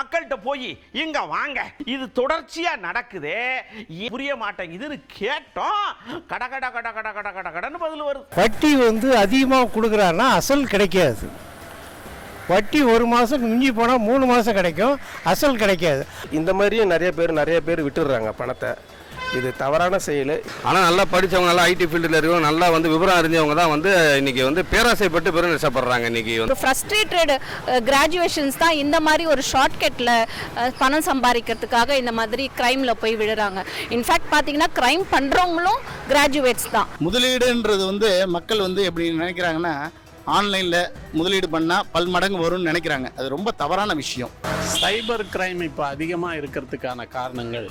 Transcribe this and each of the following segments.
மக்கள்கிட்ட போய் இங்க வாங்க இது தொடர்ச்சியா நடக்குதே. புரிய மாட்டேங்குதுன்னு கேட்டோம். கட கட கட கட கட கட கடன்னு பதில் வருது. வட்டி வந்து அதிகமாக கொடுக்குறாருன்னா அசல் கிடைக்காது. வட்டி ஒரு மாதம் மிஞ்சி போனால் மூணு மாதம் கிடைக்கும். அசல் கிடைக்காது. இந்த மாதிரியும் நிறைய பேர் நிறைய பேர் விட்டுடுறாங்க பணத்தை. இது தவறான செயல். ஆனால் நல்லா படித்தவங்க நல்லா ஐடி ஃபீல்டில் இருக்கவங்க நல்லா வந்து விவரம் அறிஞ்சவங்க தான் வந்து இன்னைக்கு வந்து பேராசைப்பட்டு பெரும் நஷ்டப்படுறாங்க இன்னைக்கு வந்து ஃப்ரஸ்ட்ரேட்டட் கிராஜுவேஷன்ஸ் தான் இந்த மாதிரி ஒரு ஷார்ட்கட்டில் பணம் சம்பாதிக்கிறதுக்காக இந்த மாதிரி க்ரைமில் போய் விழுறாங்க. இன்ஃபேக்ட் பார்த்தீங்கன்னா க்ரைம் பண்ணுறவங்களும் கிராஜுவேட்ஸ் தான். முதலீடுன்றது வந்து மக்கள் வந்து எப்படி நினைக்கிறாங்கன்னா ஆன்லைனில் முதலீடு பண்ணால் பல் மடங்கு வரும்னு நினைக்கிறாங்க. அது ரொம்ப தவறான விஷயம். சைபர் கிரைம் இப்போ அதிகமாக இருக்கிறதுக்கான காரணங்கள்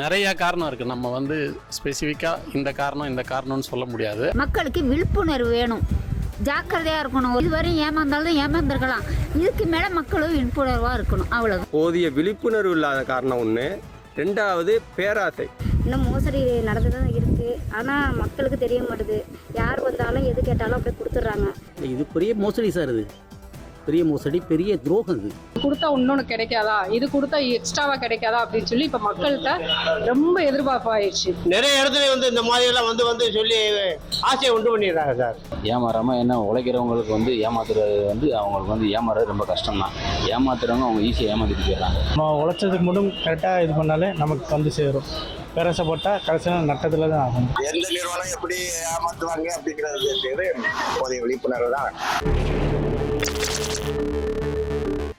நிறைய காரணம் இருக்குது நம்ம வந்து ஸ்பெசிஃபிக்காக இந்த காரணம் இந்த காரணம்னு சொல்ல முடியாது. மக்களுக்கு விழிப்புணர்வு வேணும். ஜாக்கிரதையா இருக்கணும். இதுவரை ஏமாந்தாலும் ஏமாந்துருக்கலாம். இதுக்கு மேல மக்களும் விழிப்புணர்வா இருக்கணும். அவ்வளவு போதிய விழிப்புணர்வு இல்லாத காரணம் ஒன்று ரெண்டாவது பேராசை. இன்னும் மோசடி நடந்து தான் இருக்குது ஆனால் மக்களுக்கு தெரிய மாட்டுது. யார் வந்தாலும் எது கேட்டாலும் அப்படியே கொடுத்துட்றாங்க. இது பெரிய மோசடி சார் இது. பெரிய மோசடி பெரிய துரோகம் இது கொடுத்தா இன்னொன்று கிடைக்காதா? இது கொடுத்தா எக்ஸ்ட்ராவாக கிடைக்காதா? அப்படின்னு சொல்லி இப்போ மக்கள்கிட்ட ரொம்ப எதிர்பார்ப்பு ஆயிடுச்சு நிறைய இடத்துல வந்து இந்த மாதிரி எல்லாம் வந்து வந்து சொல்லி ஆசையை உண்டு பண்ணிடுறாங்க சார். ஏமாறாமல் என்ன உழைக்கிறவங்களுக்கு வந்து ஏமாத்துறது வந்து அவங்களுக்கு வந்து ஏமாறது ரொம்ப கஷ்டம் தான் ஏமாத்துறவங்க அவங்க ஈஸியாக ஏமாத்திட்டு போயிடுறாங்க. நம்ம உழைச்சதுக்கு மட்டும் கரெக்டாக இது பண்ணாலே நமக்கு வந்து சேரும். பேரசை போட்டால் கடைசியில் நட்டத்தில் தான் ஆகும். எந்த நிறுவனம் எப்படி ஏமாத்துவாங்க அப்படிங்கிறது போதிய விழிப்புணர்வு தான்.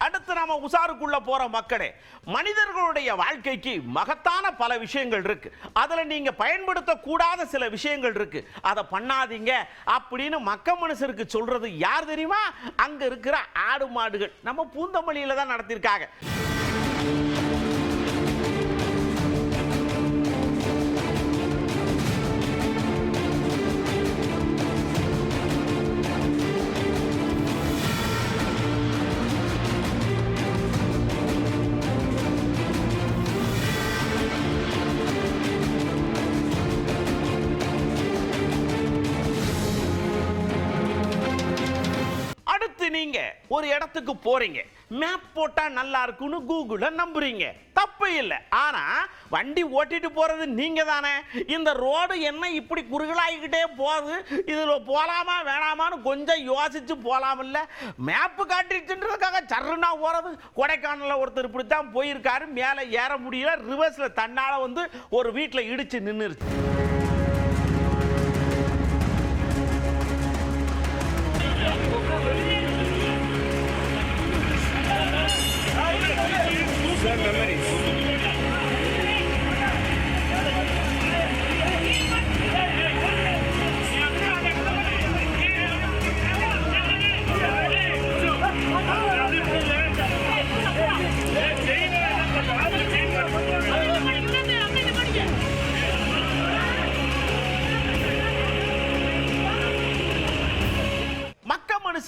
அடுத்து நாம உசாருக்குள்ள போற மக்களே மனிதர்களுடைய வாழ்க்கைக்கு மகத்தான பல விஷயங்கள் இருக்கு. அதுல நீங்க பயன்படுத்த கூடாத சில விஷயங்கள் இருக்கு. அதை பண்ணாதீங்க அப்படின்னு மக்க மனுஷருக்கு சொல்றது யார் தெரியுமா? அங்க இருக்கிற ஆடு மாடுகள். நம்ம பூந்தமல்லியில தான் நடத்தியிருக்காங்க நீங்க ஒரு இடத்துக்கு போறீங்க. மேப் போட்டா நல்லா இருக்கும்னு கூகுள நம்புறீங்க. தப்பு இல்லை. ஆனா வண்டி ஓட்டிட்டு போறது நீங்க தானே. இந்த ரோடு என்ன இப்படி குறுகலாகிக்கிட்டே போகுது? இதுல போலாமா வேணாமான்னு கொஞ்சம் யோசிச்சு போலாமில்ல மேப்பு காட்டிடுச்சுன்றதுக்காக சர்றுனா போறது கொடைக்கானல்ல ஒருத்தர் இப்படி தான் போயிருக்காரு. மேலே ஏற முடியல. ரிவர்ஸ்ல தன்னால வந்து ஒரு வீட்டில் இடிச்சு நின்றுருச்சு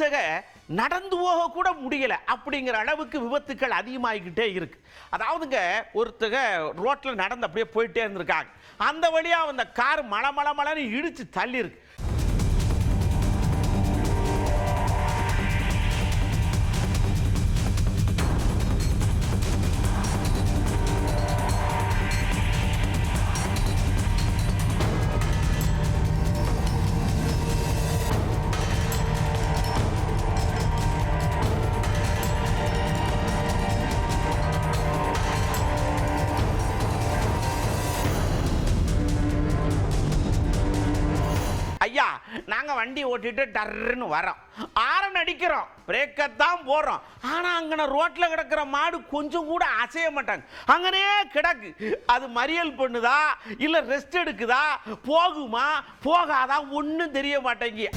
மனுஷக நடந்து போக கூட முடியல அப்படிங்கிற அளவுக்கு விபத்துக்கள் அதிகமாகிக்கிட்டே இருக்கு. அதாவதுங்க ஒருத்தக ரோட்ல நடந்து அப்படியே போயிட்டே இருந்திருக்காங்க. அந்த வழியா அந்த கார் மல மல மலன்னு இடிச்சு தள்ளி நாங்கள் வண்டி ஓட்டிட்டு டர்ன்னு வரோம். ஆரன் அடிக்கிறோம் பிரேக்கத்தான் போடுறோம் ஆனால் அங்கே ரோட்டில் கிடக்கிற மாடு கொஞ்சம் கூட அசைய மாட்டாங்க. அங்கனே கிடக்கு. அது மறியல் பண்ணுதா? இல்லை ரெஸ்ட் எடுக்குதா? போகுமா? போகாதா? ஒன்றும் தெரிய மாட்டேங்கி